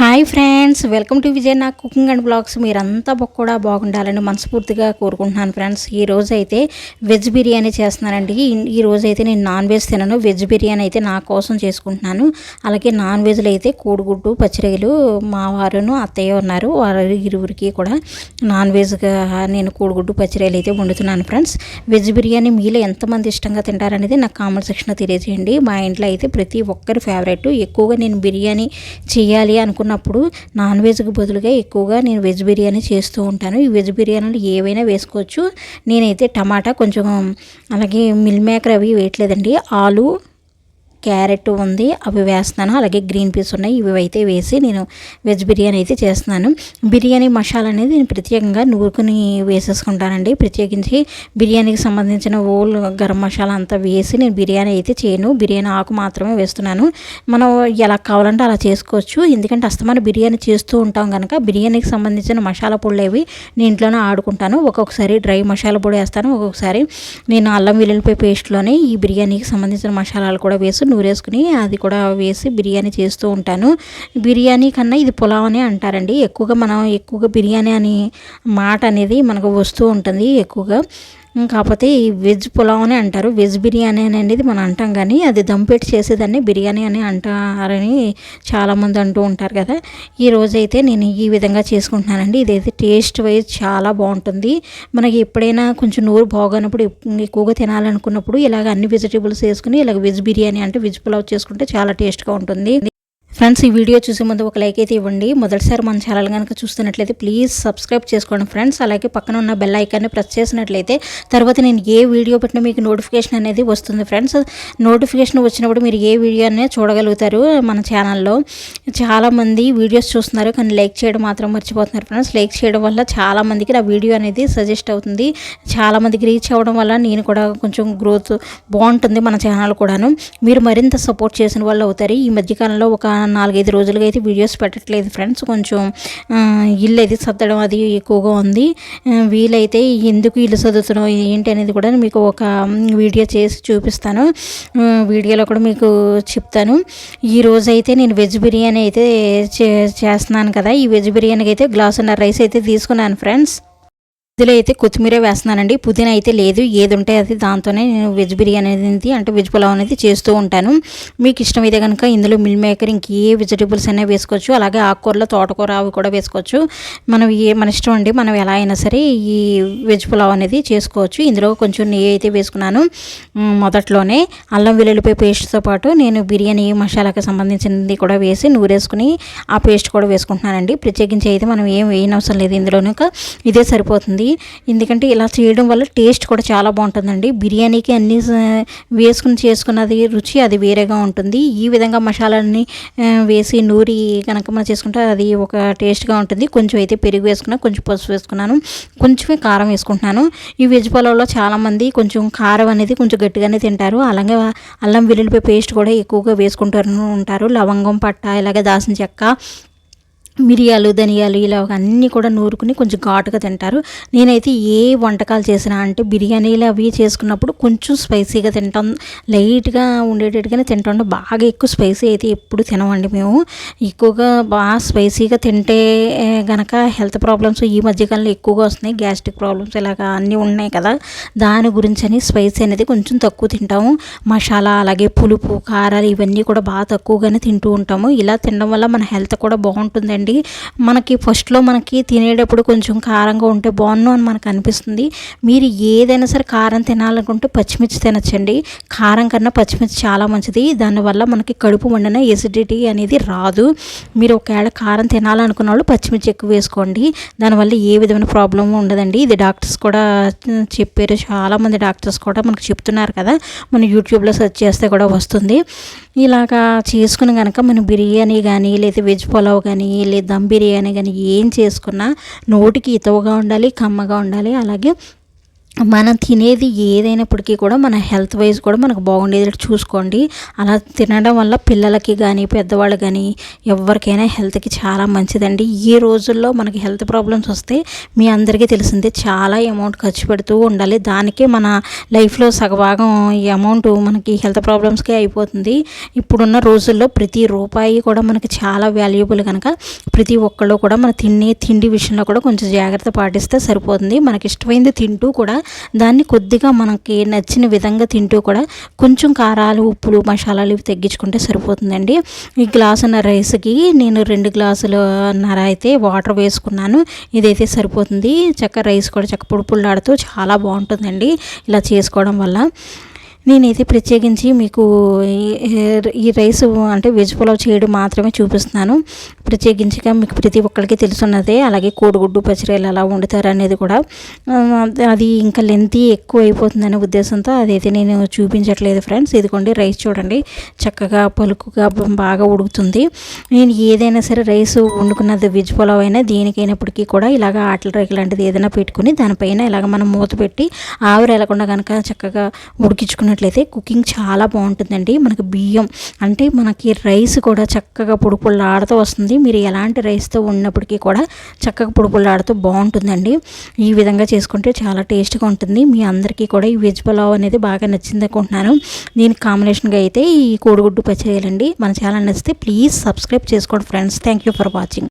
Hi friends welcome to Vijay నా cooking and blogs. మీరంతా బొ- కూడా బాగుండాలని మనస్ఫూర్తిగా కోరుకుంటున్నాను ఫ్రెండ్స్. ఈ రోజు అయితే వెజ్ బిర్యానీ చేస్తున్నానండి. ఈ- రోజు అయితే నేను నాన్ వెజ్ తినను. వెజ్ బిర్యానీ అయితే నా కోసం చేసుకుంటున్నాను. అలాగే నాన్ వెజ్లో అయితే కోడిగుడ్డు పచ్చిరొయ్యలు మా వారును అత్తయ్య ఉన్నారు. వారు ఇరువురికి కూడా నాన్ వెజ్గా నేను కోడిగుడ్డు పచ్చిరొయ్యలు అయితే వండుతున్నాను ఫ్రెండ్స్. వెజ్ బిర్యానీ మీలో ఎంతమంది ఇష్టంగా తింటారనేది నాకు కామెంట్ సెక్షన్లో తెలియజేయండి. మా ఇంట్లో అయితే ప్రతి ఒక్కరి ఫేవరెట్. ఎక్కువగా నేను బిర్యానీ చేయాలి అనుకున్నప్పుడు నాన్ వెజ్కి బదులుగా ఎక్కువగా నేను వెజ్ బిర్యానీ చేస్తూ ఉంటాను. ఈ వెజ్ బిర్యానీలు ఏవైనా వేసుకోవచ్చు. నేనైతే టమాటా కొంచెం అలాగే మిల్ మేకర్ అవి వేయట్లేదండి. ఆలు క్యారెట్ ఉంది అవి వేస్తున్నాను. అలాగే గ్రీన్ పీస్ ఉన్నాయి ఇవి అయితే వేసి నేను వెజ్ బిర్యానీ అయితే చేస్తున్నాను. బిర్యానీ మసాలా అనేది నేను ప్రత్యేకంగా నూరుకుని వేసేసుకుంటానండి. ప్రత్యేకించి బిర్యానీకి సంబంధించిన ఓల్ గరం మసాలా అంతా వేసి నేను బిర్యానీ అయితే చేయను. బిర్యానీ ఆకు మాత్రమే వేస్తున్నాను. మనం ఎలా కావాలంటే అలా చేసుకోవచ్చు. ఎందుకంటే అస్తమాన బిర్యానీ చేస్తూ ఉంటాం కనుక బిర్యానీకి సంబంధించిన మసాలా పొడులు అవి నేను ఇంట్లోనే ఆడుకుంటాను. ఒక్కొక్కసారి డ్రై మసాలా పొడి వేస్తాను. ఒక్కొక్కసారి నేను అల్లం వెల్లుల్లిపాయ పేస్ట్లోనే ఈ బిర్యానీకి సంబంధించిన మసాలాలు కూడా వేసి నూరేసుకుని అది కూడా వేసి బిర్యానీ చేస్తూ ఉంటాను. బిర్యానీ కన్నా ఇది పులావ్ అని అంటారండి. ఎక్కువగా మనం ఎక్కువగా బిర్యానీ అని మాట అనేది మనకు వస్తూ ఉంటుంది ఎక్కువగా. కాకపోతే ఈ వెజ్ పులావ్ అని అంటారు. వెజ్ బిర్యానీ అని అనేది మనం అంటాం కానీ అది దమ్ పెట్టి చేసేదాన్ని. బిర్యానీ అని అంటారని చాలామంది అంటూ ఉంటారు కదా. ఈ రోజైతే నేను ఈ విధంగా చేసుకుంటున్నానండి. ఇదైతే టేస్ట్ వైజ్ చాలా బాగుంటుంది. మనకి ఎప్పుడైనా కొంచెం నోరు బాగోనప్పుడు ఎక్కువగా తినాలనుకున్నప్పుడు ఇలాగ అన్ని వెజిటేబుల్స్ వేసుకుని ఇలాగ వెజ్ బిర్యానీ అంటే వెజ్ పులావ్ చేసుకుంటే చాలా టేస్ట్గా ఉంటుంది. ఫ్రెండ్స్ ఈ వీడియో చూసే ముందు ఒక లైక్ అయితే ఇవ్వండి. మొదటిసారి మన ఛానల్ కనుక చూస్తున్నట్లయితే ప్లీజ్ సబ్స్క్రైబ్ చేసుకోండి ఫ్రెండ్స్. అలాగే పక్కన ఉన్న బెల్ ఐకాన్ని ప్రెస్ చేసినట్లయితే తర్వాత నేను ఏ వీడియో పెట్టినా మీకు నోటిఫికేషన్ అనేది వస్తుంది ఫ్రెండ్స్. నోటిఫికేషన్ వచ్చినప్పుడు మీరు ఏ వీడియో అనేది చూడగలుగుతారు మన ఛానల్లో. చాలామంది వీడియోస్ చూస్తున్నారు కానీ లైక్ చేయడం మాత్రం మర్చిపోతున్నారు ఫ్రెండ్స్. లైక్ చేయడం వల్ల చాలామందికి నా వీడియో అనేది సజెస్ట్ అవుతుంది. చాలామందికి రీచ్ అవ్వడం వల్ల నేను కూడా కొంచెం గ్రోత్ బాగుంటుంది మన ఛానల్ కూడాను. మీరు మరింత సపోర్ట్ చేసిన వాళ్ళు అవుతారు. ఈ మధ్యకాలంలో ఒక నాలుగైదు రోజులుగా అయితే వీడియోస్ పెట్టట్లేదు ఫ్రెండ్స్. కొంచెం ఇల్లు అయితే సర్దడం అది ఎక్కువగా ఉంది. వీలైతే ఎందుకు ఇల్లు సర్దుతున్నాం ఏంటి అనేది కూడా మీకు ఒక వీడియో చేసి చూపిస్తాను. వీడియోలో కూడా మీకు చెప్తాను. ఈ రోజు అయితే నేను వెజ్ బిర్యానీ అయితే చే- చేస్తున్నాను కదా. ఈ వెజ్ బిర్యానీకి అయితే గ్లాసున్నర రైస్ అయితే తీసుకున్నాను ఫ్రెండ్స్. ఇందులో అయితే కొత్తిమీర వేస్తున్నానండి. పుదీనా అయితే లేదు. ఏది ఉంటే అది దాంతోనే నేను వెజ్ బిర్యానీ అనేది అంటే వెజ్ పులావ్ అనేది చేస్తూ ఉంటాను. మీకు ఇష్టమైతే కనుక ఇందులో మిల్ మేకర్ ఇంక ఏ వెజిటేబుల్స్ అయినా వేసుకోవచ్చు. అలాగే ఆకుకూరలో తోటకూర అవి కూడా వేసుకోవచ్చు. మనం ఏ మన ఇష్టం అండి. మనం ఎలా అయినా సరే ఈ వెజ్ పులావ్ అనేది చేసుకోవచ్చు. ఇందులో కొంచెం నెయ్యి అయితే వేసుకున్నాను. మొదట్లోనే అల్లం వెల్లుల్లిపాయ పేస్ట్తో పాటు నేను బిర్యానీ మసాలాకి సంబంధించినది కూడా వేసి నూరేసుకుని ఆ పేస్ట్ కూడా వేసుకుంటున్నానండి. ప్రత్యేకించి అయితే మనం ఏం వేయనవసరం లేదు. ఇందులో ఇదే సరిపోతుంది. ఎందుకంటే ఇలా చేయడం వల్ల టేస్ట్ కూడా చాలా బాగుంటుందండి. బిర్యానీకి అన్ని వేసుకుని చేసుకున్నది రుచి అది వేరేగా ఉంటుంది. ఈ విధంగా మసాలాన్ని వేసి నూరి కనుక మనం చేసుకుంటే అది ఒక టేస్ట్గా ఉంటుంది. కొంచెం అయితే పెరుగు వేసుకున్నా కొంచెం పసుపు వేసుకున్నాను. కొంచెమే కారం వేసుకుంటున్నాను. ఈ వెజ్ పొలంలో చాలామంది కొంచెం కారం అనేది కొంచెం గట్టిగానే తింటారు. అలాగే అల్లం వెల్లుల్లిపాయ పేస్ట్ కూడా ఎక్కువగా వేసుకుంటారు ఉంటారు. లవంగం పట్ట ఇలాగే దాసిన చెక్క మిరియాలు ధనియాలు ఇలా అన్నీ కూడా నూరుకుని కొంచెం ఘాటుగా తింటారు. నేనైతే ఏ వంటకాలు చేసినా అంటే బిర్యానీలు అవి చేసుకున్నప్పుడు కొంచెం స్పైసీగా తింటాం. లైట్గా ఉండేటట్టుగానే తింటాం. బాగా ఎక్కువ స్పైసీ అయితే ఎప్పుడు తినమండి మేము. ఎక్కువగా బాగా స్పైసీగా తింటే గనక హెల్త్ ప్రాబ్లమ్స్ ఈ మధ్యకాలంలో ఎక్కువగా వస్తున్నాయి. గ్యాస్ట్రిక్ ప్రాబ్లమ్స్ ఇలాగా అన్నీ ఉన్నాయి కదా. దాని గురించి అని స్పైసీ అనేది కొంచెం తక్కువ తింటాము. మసాలా అలాగే పులుపు కారాలు ఇవన్నీ కూడా బాగా తక్కువగానే తింటూ ఉంటాము. ఇలా తినడం వల్ల మన హెల్త్ కూడా బాగుంటుందండి. మనకి ఫస్ట్లో మనకి తినేటప్పుడు కొంచెం కారంగా ఉంటే బాగున్నాం అని మనకు అనిపిస్తుంది. మీరు ఏదైనా సరే కారం తినాలనుకుంటే పచ్చిమిర్చి తినచ్చండి. కారం కన్నా పచ్చిమిర్చి చాలా మంచిది. దానివల్ల మనకి కడుపు వండిన ఎసిడిటీ అనేది రాదు. మీరు ఒకవేళ కారం తినాలనుకున్న వాళ్ళు పచ్చిమిర్చి ఎక్కువ వేసుకోండి. దానివల్ల ఏ విధమైన ప్రాబ్లం ఉండదండి. ఇది డాక్టర్స్ కూడా చెప్పారు. చాలామంది డాక్టర్స్ కూడా మనకు చెప్తున్నారు కదా. మన యూట్యూబ్లో సెర్చ్ చేస్తే కూడా వస్తుంది. ఇలాగా చేసుకుని కనుక మనం బిర్యానీ కానీ లేదా వెజ్ పులావ్ కానీ లేదా దమ్ బిర్యానీ కానీ ఏం చేసుకున్నా నోటికి ఇతవుగా ఉండాలి కమ్మగా ఉండాలి. అలాగే మనం తినేది ఏదైనప్పటికీ కూడా మన హెల్త్ వైజ్ కూడా మనకు బాగుండేది చూసుకోండి. అలా తినడం వల్ల పిల్లలకి కానీ పెద్దవాళ్ళు కానీ ఎవరికైనా హెల్త్కి చాలా మంచిదండి. ఈ రోజుల్లో మనకి హెల్త్ ప్రాబ్లమ్స్ వస్తే మీ అందరికీ తెలిసిందే చాలా అమౌంట్ ఖర్చు పెడుతూ ఉండాలి. దానికే మన లైఫ్లో సగభాగం ఈ అమౌంట్ మనకి హెల్త్ ప్రాబ్లమ్స్కే అయిపోతుంది. ఇప్పుడున్న రోజుల్లో ప్రతి రూపాయి కూడా మనకి చాలా వాల్యుబుల్ కనుక ప్రతి ఒక్కళ్ళు కూడా మన తినే తిండి విషయంలో కూడా కొంచెం జాగ్రత్త పాటిస్తే సరిపోతుంది. మనకి ఇష్టమైంది తింటూ కూడా దాన్ని కొద్దిగా మనకి నచ్చిన విధంగా తింటూ కూడా కొంచెం కారాలు ఉప్పులు మసాలాలు ఇవి తగ్గించుకుంటే సరిపోతుందండి. ఈ గ్లాసున్న రైస్కి నేను రెండు గ్లాసులు నర అయితే వాటర్ వేసుకున్నాను. ఇదైతే సరిపోతుంది. చక్క రైస్ కూడా చక్క పొడి పుల్లాడుతూ చాలా బాగుంటుందండి ఇలా చేసుకోవడం వల్ల. నేనైతే ప్రత్యేకించి మీకు ఈ రైస్ అంటే వెజ్ పులావ్ చేయడం మాత్రమే చూపిస్తున్నాను. ప్రత్యేకించిగా మీకు ప్రతి ఒక్కరికి తెలుసున్నదే అలాగే కోడిగుడ్డు పచ్చిరేలు ఎలా వండుతారు అనేది కూడా. అది ఇంకా లెంతీ ఎక్కువ అయిపోతుందనే ఉద్దేశంతో అదైతే నేను చూపించట్లేదు ఫ్రెండ్స్. ఇదిగోండి రైస్ చూడండి చక్కగా పలుకుగా బాగా ఉడుకుతుంది. నేను ఏదైనా సరే రైస్ వండుకున్నది వెజ్ పులావ్ అయినా దేనికైనప్పటికీ కూడా ఇలాగ ఆటల రేఖ లాంటిది ఏదైనా పెట్టుకుని దానిపైన ఇలాగ మనం మూత పెట్టి ఆవిరి వెళ్ళకుండా కనుక చక్కగా ఉడికించుకుని చూసుకున్నట్లయితే కుకింగ్ చాలా బాగుంటుందండి. మనకి బియ్యం అంటే మనకి రైస్ కూడా చక్కగా పొడిపుల్లాడుతూ వస్తుంది. మీరు ఎలాంటి రైస్తో ఉన్నప్పటికీ కూడా చక్కగా పొడిపుల్లాడుతూ బాగుంటుందండి. ఈ విధంగా చేసుకుంటే చాలా టేస్ట్గా ఉంటుంది. మీ అందరికీ కూడా ఈ వెజ్ పులావ్ అనేది బాగా నచ్చింది అనుకుంటున్నాను. దీనికి కాంబినేషన్గా అయితే ఈ కోడిగుడ్డు పచ్చేయాలండి మన ఛానల్ నచ్చితే ప్లీజ్ సబ్స్క్రైబ్ చేసుకోండి friends. Thank you for watching.